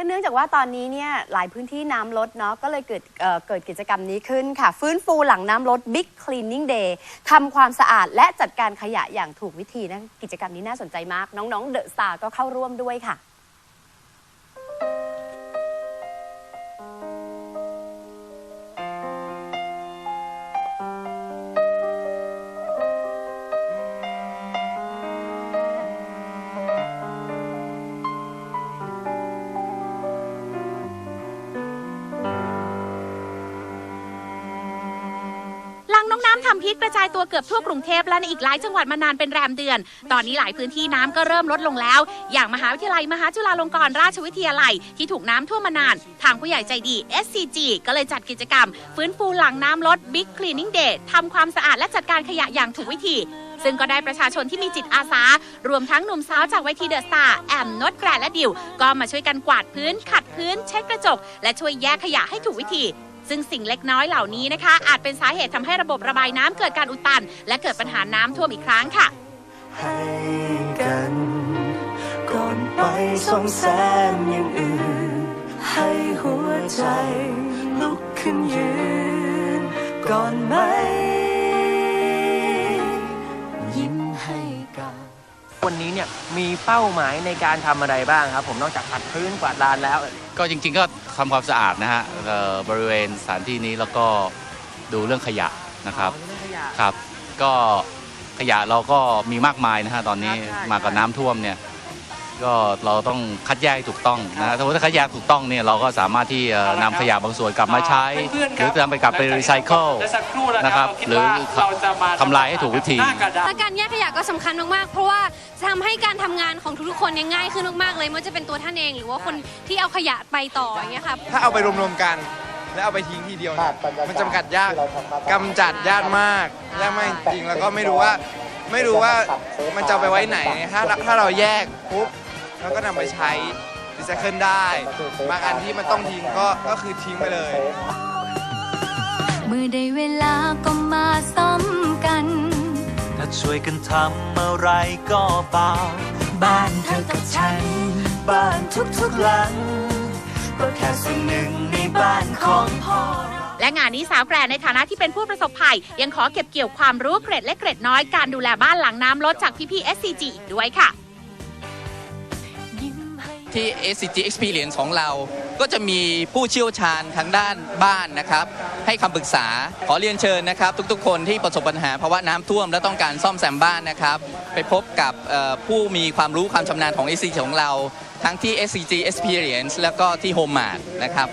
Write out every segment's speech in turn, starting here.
ก็เนื่องจากว่าตอนนี้เนี่ยหลายพื้นที่น้ำลดเนาะก็เลยเกิดเอ่อเกิดกิจกรรมนี้ขึ้นค่ะ ฟื้นฟูหลังน้ำลด Big Cleaning Day ทำความสะอาดและจัดการขยะอย่างถูกวิธีนะกิจกรรมนี้น่าสนใจมาก น้องๆเดอะสตาร์ก็เข้าร่วมด้วยค่ะ น้องน้ำทำพิษกระจายตัวเกือบทั่วกรุงเทพและในอีกหลายจังหวัดมานานเป็นแรมเดือน ตอนนี้หลายพื้นที่น้ำก็เริ่มลดลงแล้ว อย่างมหาวิทยาลัยมหาจุฬาลงกรณราชวิทยาลัยที่ถูกน้ำท่วมมานาน ทางผู้ใหญ่ใจดี SCG ก็เลยจัดกิจกรรม ฟื้นฟูหลังน้ำลด Big Cleaning Day ทำความสะอาดและจัดการขยะอย่างถูกวิธีซึ่งก็ได้ประชาชนที่มีจิตอาสา รวมทั้งหนุ่มสาวจากเวทีเดอะสตาร์แอมนดแกรและดิว ก็มาช่วยกันกวาดพื้น ขัดพื้น เช็ดกระจก และช่วยแยกขยะให้ถูกวิธี ซึ่งสิ่งเล็กน้อยเหล่านี้นะคะ อาจเป็นสาเหตุทำให้ระบบระบายน้ำเกิดการอุดตัน และเกิดปัญหาน้ำท่วมอีกครั้งค่ะ ให้กันก่อนไปส่องแสงอย่างอื่น ให้หัวใจลุกขึ้นยืน ก่อนไหม ยิ้มให้กัน วันนี้เนี่ยมีเป้าหมายในการทำอะไรบ้างครับ ผมนอกจากขัดพื้นกวาดลานแล้ว ก็จริงๆก็ทำความสะอาดนะฮะเอ่อบริเวณสถานที่นี้แล้วก็ดูเรื่องขยะนะครับอ๋อเรื่องขยะ ครับ ก็ขยะเราก็มีมากมายนะฮะตอนนี้ครับใช่ มากับน้ำท่วมเนี่ย ก็เราต้องคัดแยกให้ถูกต้องนะฮะถ้าถ้าคัดแยกถูกต้องเนี่ยเราก็สามารถที่จะนำขยะบางส่วนกลับมาใช้ เพื่อนๆหครือจะนำไปกลับไปรีไซเคิลและสักครู่นะนะคครัรับบคิดหรือว่าเราจะมาทำลายให้ถูกวิธี หน้ากระดาษ และการแยกขยะก็สำคัญมาก ๆ เพราะว่าจะทำให้การทำงานของทุกๆ คนเนี่ยง่ายขึ้นมาก ๆ เลยไม่ว่าจะเป็นตัวท่านเองหรือว่าคนที่เอาขยะไปต่ออย่างเงี้ยค่ะ ถ้าเอาไปรวมๆกัน แล้วเอาไปทิ้งทีเดียวเนี่ยมันจำกัดยากกำจัดยากมากยากมากจริงๆแล้วก็ไม่รู้ว่า ไม่รู้ว่ามันจะเอาไปไว้ไหน ถ้าถ้าเราแยกปุ๊บ แล้วก็นำไปใช้รีไซเคิลได้ บางอันที่มันต้องทิ้งก็ก็คือทิ้งไปเลย เมื่อได้เวลาก็มาซ้อมกัน ถ้าช่วยกันทำอะไรก็เบาบ้านเธอกับฉัน บ้านทุกๆหลัง ก็แค่ส่วนหนึ่งในบ้านของพ่อ และงานนี้สาวแกรนในฐานะที่เป็นผู้ประสบภัย ยังขอเก็บเกี่ยวความรู้เกร็ดเล็กเกร็ดน้อยการดูแลบ้านหลังน้ำลดจากพี่ๆ SCG อีกด้วยค่ะ ที่ SCG Experience ของเรา ก็จะมีผู้เชี่ยวชาญทางด้านบ้านนะครับ ให้คำปรึกษาขอเรียนเชิญนะครับ ทุกๆ คนที่ประสบปัญหาภาวะน้ำท่วมและต้องการซ่อมแซมบ้านนะครับ ไปพบกับผู้มีความรู้ความชำนาญของ SCG ของเรา ทั้งที่ SCG Experience แล้วก็ที่ Home Mart นะครับ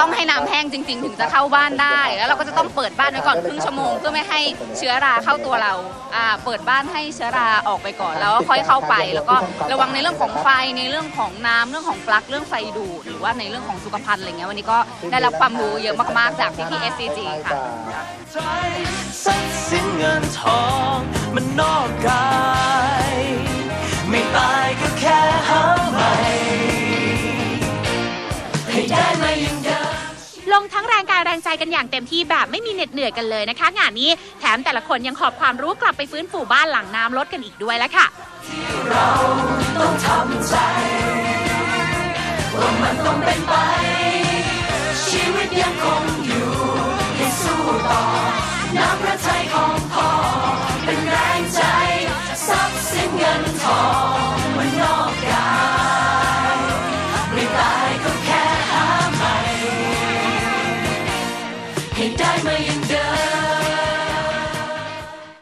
ต้องให้น้ำแห้งจริง ๆ ถึงจะเข้าบ้านได้ แล้วเราก็จะต้องเปิดบ้านไว้ก่อนครึ่งชั่วโมง เพื่อไม่ให้เชื้อราเข้าตัวเราอ่าเปิดบ้านให้เชื้อราออกไปก่อนแล้วก็ค่อยเข้าไป แล้วก็ระวังในเรื่องของไฟในเรื่องของน้ำเรื่องของปลั๊กเรื่องไฟดูดหรือว่าในเรื่องของสุขภัณฑ์อะไรเงี้ยวันนี้ก็ได้รับความรู้เยอะมากๆจากพี่ๆ SCG ค่ะทรัพย์สินเงินทอง ให้ได้มาอย่างเดิมลงทั้งแรงกายแรงใจกันอย่างเต็มที่แบบไม่มีเหน็ดเหนื่อยกันเลยนะคะ งานนี้แถมแต่ละคนยังขอบความรู้กลับไปฟื้นฟูบ้านหลังน้ำลดกันอีกด้วยแล้วค่ะเราต้องทำใจว่ามันต้องเป็นไป แค่ห